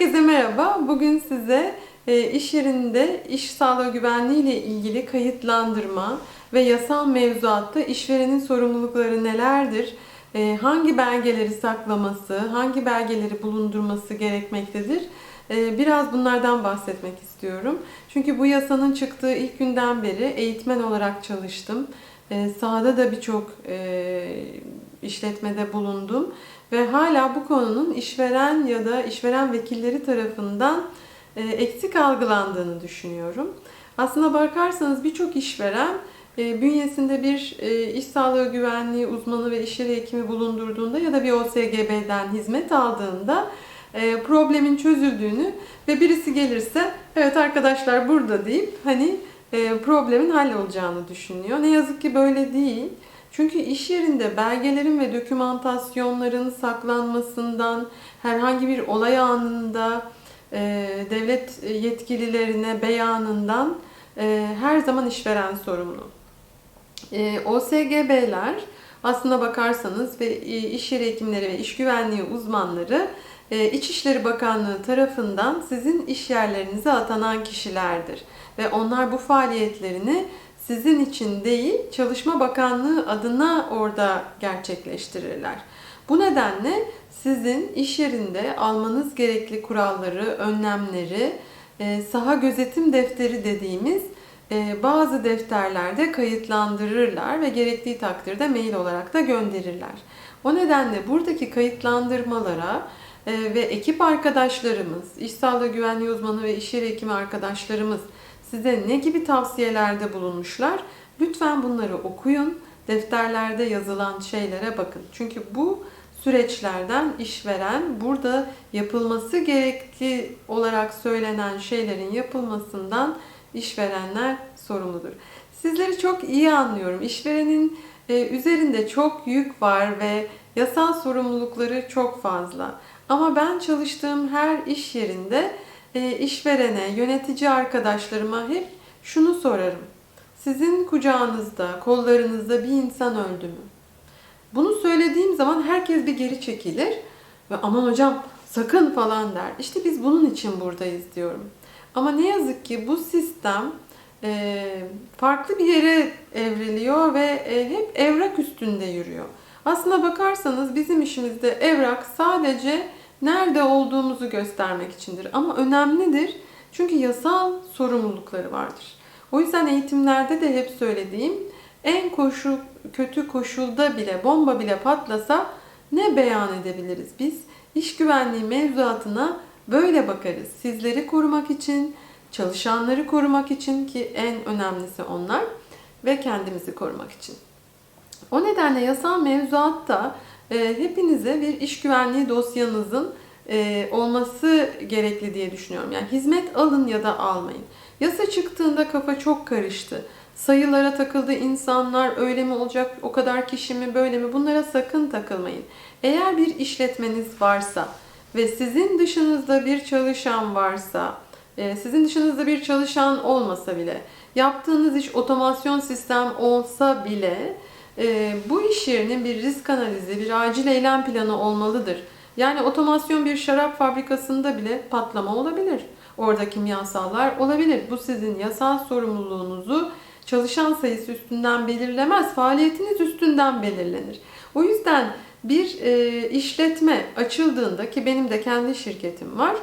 Herkese merhaba. Bugün size e, iş yerinde iş sağlığı güvenliği ile ilgili kayıtlandırma ve yasal mevzuatta işverenin sorumlulukları nelerdir? E, hangi belgeleri saklaması, hangi belgeleri bulundurması gerekmektedir? E, Biraz bunlardan bahsetmek istiyorum. Çünkü bu yasanın çıktığı ilk günden beri eğitmen olarak çalıştım. Sahada da birçok işletmede bulundum ve hala bu konunun işveren ya da işveren vekilleri tarafından e, eksik algılandığını düşünüyorum. Aslına bakarsanız birçok işveren e, bünyesinde bir e, iş sağlığı güvenliği uzmanı ve iş yeri hekimi bulundurduğunda ya da bir OSGB'den hizmet aldığında problemin çözüldüğünü ve birisi gelirse evet arkadaşlar burada deyip hani e, problemin hallolacağını düşünüyor. Ne yazık ki böyle değil. Çünkü iş yerinde belgelerin ve dokümantasyonların saklanmasından, herhangi bir olay anında e, devlet yetkililerine beyanından e, her zaman işveren sorumlu. E, OSGB'ler aslına bakarsanız ve iş yeri hekimleri ve iş güvenliği uzmanları İçişleri Bakanlığı tarafından sizin iş yerlerinize atanan kişilerdir. Ve onlar bu faaliyetlerini sizin için değil, Çalışma Bakanlığı adına orada gerçekleştirirler. Bu nedenle sizin iş yerinde almanız gerekli kuralları, önlemleri, e, saha gözetim defteri dediğimiz e, bazı defterlerde kayıtlandırırlar ve gerektiği takdirde mail olarak da gönderirler. O nedenle buradaki kayıtlandırmalara e, ve ekip arkadaşlarımız, iş sağlığı güvenliği uzmanı ve iş yeri hekimi arkadaşlarımız size ne gibi tavsiyelerde bulunmuşlar? Lütfen bunları okuyun. Defterlerde yazılan şeylere bakın. Çünkü bu süreçlerden işveren burada yapılması gerekli olarak söylenen şeylerin yapılmasından işverenler sorumludur. Sizleri çok iyi anlıyorum. İşverenin e, üzerinde çok yük var ve yasal sorumlulukları çok fazla. Ama ben çalıştığım her iş yerinde işverene, yönetici arkadaşlarıma hep şunu sorarım. Sizin kucağınızda, kollarınızda bir insan öldü mü? Bunu söylediğim zaman herkes bir geri çekilir ve aman hocam sakın falan der. İşte biz bunun için buradayız diyorum. Ama ne yazık ki bu sistem e, farklı bir yere evriliyor ve e, hep evrak üstünde yürüyor. Aslına bakarsanız bizim işimizde evrak sadece nerede olduğumuzu göstermek içindir. Ama önemlidir çünkü yasal sorumlulukları vardır. O yüzden eğitimlerde de hep söylediğim en koşul, kötü koşulda bile bomba bile patlasa ne beyan edebiliriz biz? İş güvenliği mevzuatına böyle bakarız. Sizleri korumak için, çalışanları korumak için ki en önemlisi onlar ve kendimizi korumak için. O nedenle yasal mevzuatta hepinize bir iş güvenliği dosyanızın e, olması gerekli diye düşünüyorum. Yani hizmet alın ya da almayın. Yasa çıktığında kafa çok karıştı. Sayılara takıldı insanlar öyle mi olacak o kadar kişi mi böyle mi bunlara sakın takılmayın. Eğer bir işletmeniz varsa ve sizin dışınızda bir çalışan varsa, e, sizin dışınızda bir çalışan olmasa bile, yaptığınız iş otomasyon sistem olsa bile bu iş yerinin bir risk analizi, bir acil eylem planı olmalıdır. Yani otomasyon bir şarap fabrikasında bile patlama olabilir. Orada kimyasallar olabilir. Bu sizin yasal sorumluluğunuzu çalışan sayısı üstünden belirlemez, faaliyetiniz üstünden belirlenir. O yüzden bir e, işletme açıldığında ki benim de kendi şirketim var.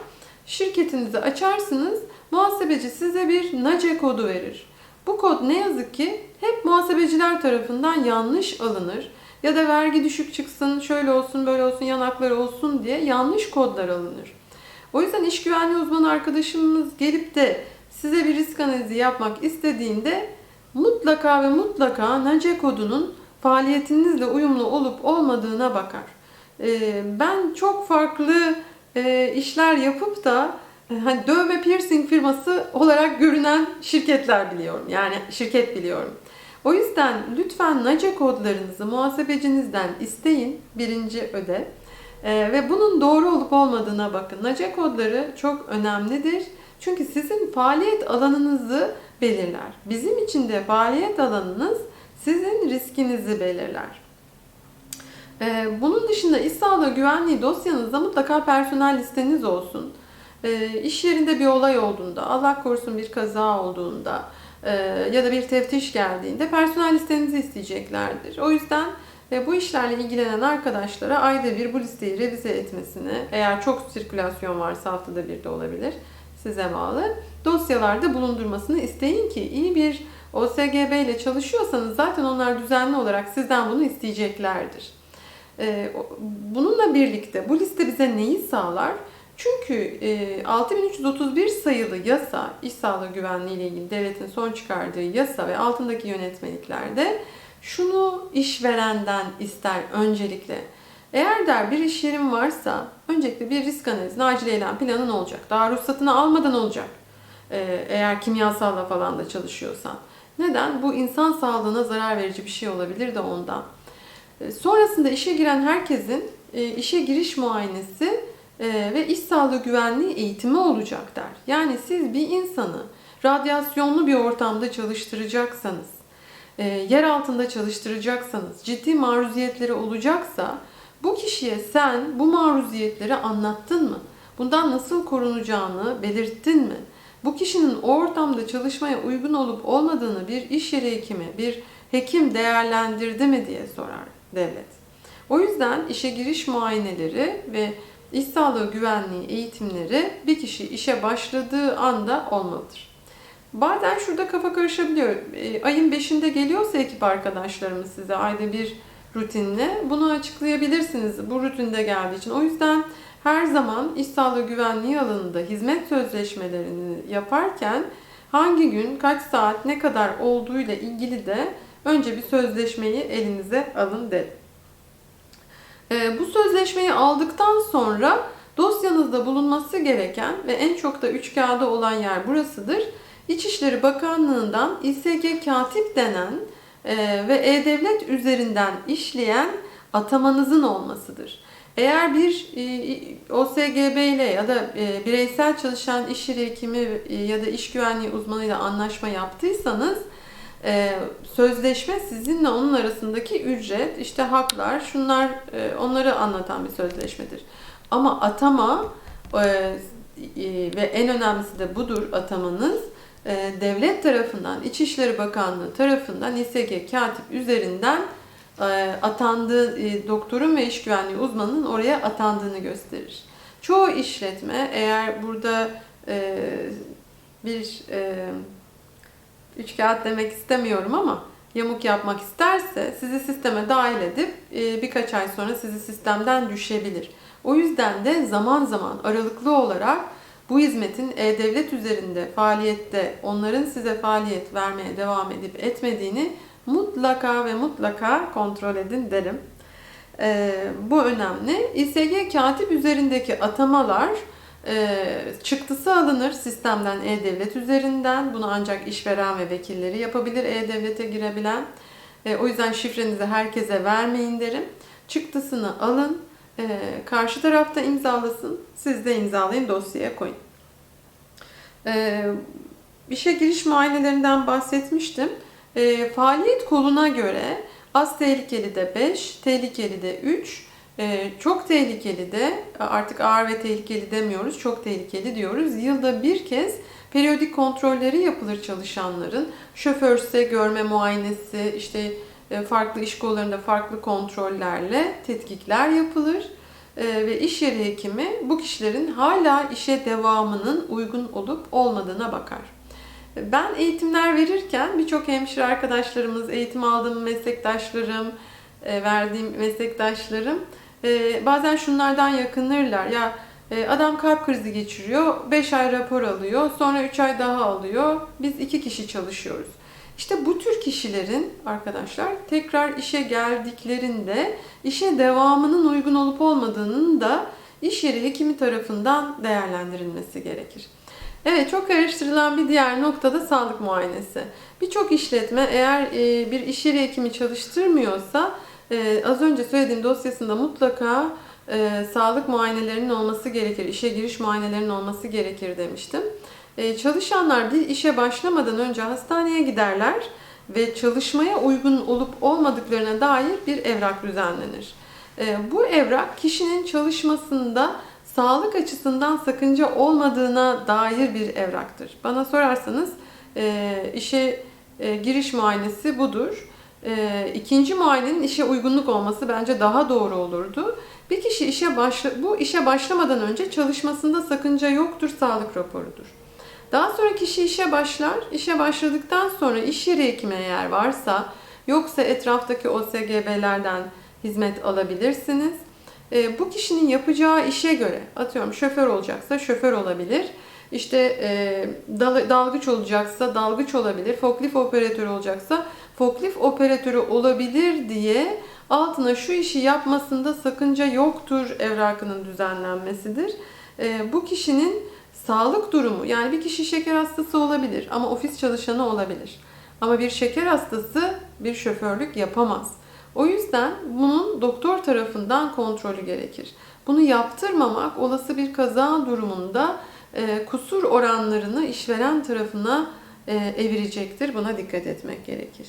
Şirketinizi açarsınız, muhasebeci size bir NACE kodu verir. Bu kod ne yazık ki hep muhasebeciler tarafından yanlış alınır ya da vergi düşük çıksın, şöyle olsun, böyle olsun, yanakları olsun diye yanlış kodlar alınır. O yüzden iş güvenliği uzmanı arkadaşımız gelip de size bir risk analizi yapmak istediğinde mutlaka ve mutlaka NACE kodunun faaliyetinizle uyumlu olup olmadığına bakar. Ee, ben çok farklı e, işler yapıp da hani dövme piercing firması olarak görünen şirketler biliyorum. Yani şirket biliyorum. O yüzden lütfen NACE kodlarınızı muhasebecinizden isteyin. Birinci ödev. Ee, ve bunun doğru olup olmadığına bakın. NACE kodları çok önemlidir. Çünkü sizin faaliyet alanınızı belirler. Bizim için de faaliyet alanınız sizin riskinizi belirler. Ee, bunun dışında iş sağlığı güvenliği dosyanızda mutlaka personel listeniz olsun. E, iş yerinde bir olay olduğunda, Allah korusun bir kaza olduğunda e, ya da bir teftiş geldiğinde personel listenizi isteyeceklerdir. O yüzden e, bu işlerle ilgilenen arkadaşlara ayda bir bu listeyi revize etmesini, eğer çok sirkülasyon varsa haftada bir de olabilir, size bağlı, dosyalarda bulundurmasını isteyin ki iyi bir OSGB ile çalışıyorsanız zaten onlar düzenli olarak sizden bunu isteyeceklerdir. E, bununla birlikte bu liste bize neyi sağlar? Çünkü e, 6331 sayılı yasa, iş sağlığı güvenliği ile ilgili devletin son çıkardığı yasa ve altındaki yönetmeliklerde şunu işverenden ister öncelikle. Eğer der bir iş yerin varsa öncelikle bir risk analizine acil eylem planın olacak. Daha ruhsatını almadan olacak. Ee, eğer kimyasalla falan da çalışıyorsan. Neden? Bu insan sağlığına zarar verici bir şey olabilir de ondan. Ee, Sonrasında işe giren herkesin e, işe giriş muayenesi e, ve iş sağlığı güvenliği eğitimi olacak der. Yani siz bir insanı radyasyonlu bir ortamda çalıştıracaksanız, e, yer altında çalıştıracaksanız, ciddi maruziyetleri olacaksa bu kişiye sen bu maruziyetleri anlattın mı? Bundan nasıl korunacağını belirttin mi? Bu kişinin o ortamda çalışmaya uygun olup olmadığını bir iş yeri hekimi, bir hekim değerlendirdi mi diye sorar devlet. O yüzden işe giriş muayeneleri ve iş sağlığı güvenliği eğitimleri bir kişi işe başladığı anda olmalıdır. Bazen şurada kafa karışabiliyor. E, ayın 5'inde geliyorsa ekip arkadaşlarımız size ayda bir rutinle bunu açıklayabilirsiniz bu rutinde geldiği için. O yüzden her zaman iş sağlığı güvenliği alanında hizmet sözleşmelerini yaparken hangi gün, kaç saat, ne kadar olduğuyla ilgili de önce bir sözleşmeyi elinize alın derim. E, bu sözleşmeyi aldıktan sonra dosyanızda bulunması gereken ve en çok da üç kağıda olan yer burasıdır. İçişleri Bakanlığı'ndan İSG katip denen e, ve E-Devlet üzerinden işleyen atamanızın olmasıdır. Eğer bir e, OSGB ile ya da e, bireysel çalışan iş yeri hekimi ya da iş güvenliği uzmanıyla anlaşma yaptıysanız e, sözleşme sizinle onun arasındaki ücret, işte haklar, şunlar e, onları anlatan bir sözleşmedir. Ama atama e, ve en önemlisi de budur atamanız e, devlet tarafından, İçişleri Bakanlığı tarafından İSG katip üzerinden e, atandığı e, doktorun ve iş güvenliği uzmanının oraya atandığını gösterir. Çoğu işletme eğer burada e, bir e, üç kağıt demek istemiyorum ama yamuk yapmak isterse sizi sisteme dahil edip e, birkaç ay sonra sizi sistemden düşebilir. O yüzden de zaman zaman aralıklı olarak bu hizmetin e-devlet üzerinde faaliyette onların size faaliyet vermeye devam edip etmediğini mutlaka ve mutlaka kontrol edin derim. Ee, bu önemli. İSG katip üzerindeki atamalar çıktısı alınır sistemden e-devlet üzerinden. Bunu ancak işveren ve vekilleri yapabilir e-devlete girebilen. E, o yüzden şifrenizi herkese vermeyin derim. Çıktısını alın. e, karşı tarafta imzalasın. Siz de imzalayın dosyaya koyun. İşe giriş muayenelerinden bahsetmiştim. Faaliyet koluna göre az tehlikeli de 5, tehlikeli de 3, e, çok tehlikeli de artık ağır ve tehlikeli demiyoruz, çok tehlikeli diyoruz. Yılda bir kez periyodik kontrolleri yapılır çalışanların. Şoförse görme muayenesi, işte e, farklı iş kollarında farklı kontrollerle tetkikler yapılır. E, ve iş yeri hekimi bu kişilerin hala işe devamının uygun olup olmadığına bakar. Ben eğitimler verirken birçok hemşire arkadaşlarımız, eğitim aldığım meslektaşlarım, e, verdiğim meslektaşlarım e, bazen şunlardan yakınırlar. Ya e, adam kalp krizi geçiriyor, 5 ay rapor alıyor, sonra 3 ay daha alıyor. Biz 2 kişi çalışıyoruz. İşte bu tür kişilerin arkadaşlar tekrar işe geldiklerinde işe devamının uygun olup olmadığının da iş yeri hekimi tarafından değerlendirilmesi gerekir. Evet çok karıştırılan bir diğer nokta da sağlık muayenesi. Birçok işletme eğer e, bir iş yeri hekimi çalıştırmıyorsa e, az önce söylediğim dosyasında mutlaka e, sağlık muayenelerinin olması gerekir, işe giriş muayenelerinin olması gerekir demiştim. E, çalışanlar bir işe başlamadan önce hastaneye giderler ve çalışmaya uygun olup olmadıklarına dair bir evrak düzenlenir. E, bu evrak kişinin çalışmasında sağlık açısından sakınca olmadığına dair bir evraktır. Bana sorarsanız e, işe e, giriş muayenesi budur. E, ikinci muayenenin işe uygunluk olması bence daha doğru olurdu. Bir kişi işe başla bu işe başlamadan önce çalışmasında sakınca yoktur sağlık raporudur. Daha sonra kişi işe başlar. İşe başladıktan sonra iş yeri hekimi eğer varsa yoksa etraftaki OSGB'lerden hizmet alabilirsiniz. E, bu kişinin yapacağı işe göre atıyorum şoför olacaksa şoför olabilir. İşte e, dal- dalgıç olacaksa dalgıç olabilir. Forklift operatörü olacaksa forklift operatörü olabilir diye altına şu işi yapmasında sakınca yoktur evrakının düzenlenmesidir. E, bu kişinin sağlık durumu yani bir kişi şeker hastası olabilir ama ofis çalışanı olabilir. Ama bir şeker hastası bir şoförlük yapamaz. O yüzden bunun doktor tarafından kontrolü gerekir. Bunu yaptırmamak olası bir kaza durumunda kusur oranlarını işveren tarafına e, evirecektir. Buna dikkat etmek gerekir.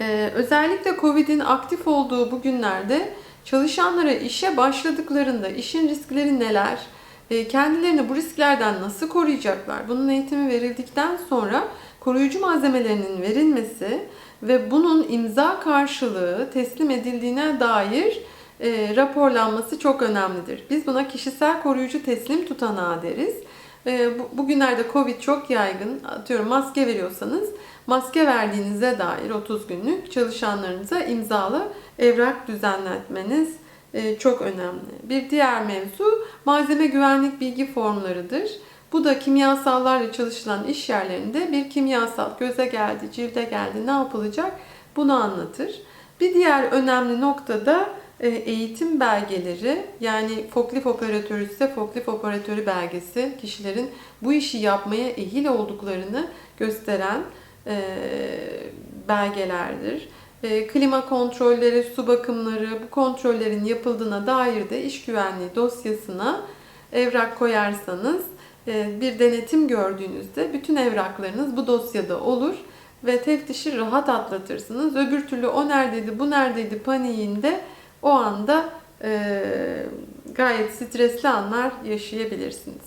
E, özellikle Covid'in aktif olduğu bu günlerde çalışanlara işe başladıklarında işin riskleri neler, e, kendilerini bu risklerden nasıl koruyacaklar? Bunun eğitimi verildikten sonra koruyucu malzemelerinin verilmesi ve bunun imza karşılığı teslim edildiğine dair e, raporlanması çok önemlidir. Biz buna kişisel koruyucu teslim tutanağı deriz. E, bu, bugünlerde Covid çok yaygın. Atıyorum maske veriyorsanız maske verdiğinize dair 30 günlük çalışanlarınıza imzalı evrak düzenletmeniz e, çok önemli. Bir diğer mevzu malzeme güvenlik bilgi formlarıdır. Bu da kimyasallarla çalışılan iş yerlerinde bir kimyasal göze geldi, cilde geldi, ne yapılacak bunu anlatır. Bir diğer önemli nokta da eğitim belgeleri yani forklift operatörü ise forklift operatörü belgesi kişilerin bu işi yapmaya ehil olduklarını gösteren e, belgelerdir. E, klima kontrolleri, su bakımları, bu kontrollerin yapıldığına dair de iş güvenliği dosyasına evrak koyarsanız e, bir denetim gördüğünüzde bütün evraklarınız bu dosyada olur ve teftişi rahat atlatırsınız. Öbür türlü o neredeydi, bu neredeydi paniğinde o anda e, gayet stresli anlar yaşayabilirsiniz.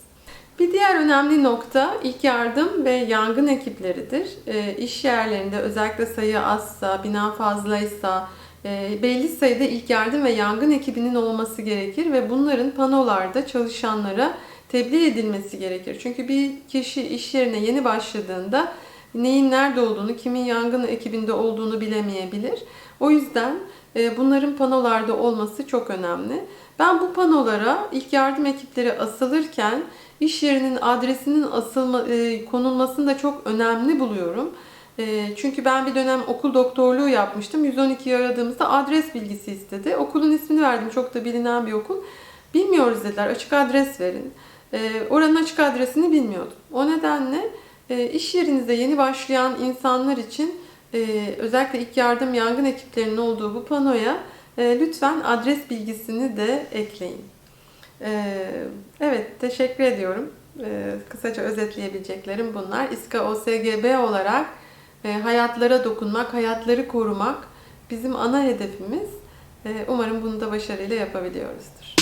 Bir diğer önemli nokta ilk yardım ve yangın ekipleridir. E, iş yerlerinde özellikle sayı azsa, bina fazlaysa e, belli sayıda ilk yardım ve yangın ekibinin olması gerekir ve bunların panolarda çalışanlara tebliğ edilmesi gerekir. Çünkü bir kişi iş yerine yeni başladığında neyin nerede olduğunu, kimin yangın ekibinde olduğunu bilemeyebilir. O yüzden bunların panolarda olması çok önemli. Ben bu panolara ilk yardım ekipleri asılırken iş yerinin adresinin asılma, e, konulmasını da çok önemli buluyorum. E, çünkü ben bir dönem okul doktorluğu yapmıştım. 112'yi aradığımızda adres bilgisi istedi. Okulun ismini verdim. Çok da bilinen bir okul. Bilmiyoruz dediler. Açık adres verin. Oranın açık adresini bilmiyordum. O nedenle iş yerinizde yeni başlayan insanlar için özellikle ilk yardım yangın ekiplerinin olduğu bu panoya lütfen adres bilgisini de ekleyin. Evet, teşekkür ediyorum. Kısaca özetleyebileceklerim bunlar. İSKA OSGB olarak hayatlara dokunmak, hayatları korumak bizim ana hedefimiz. Umarım bunu da başarıyla yapabiliyoruzdur.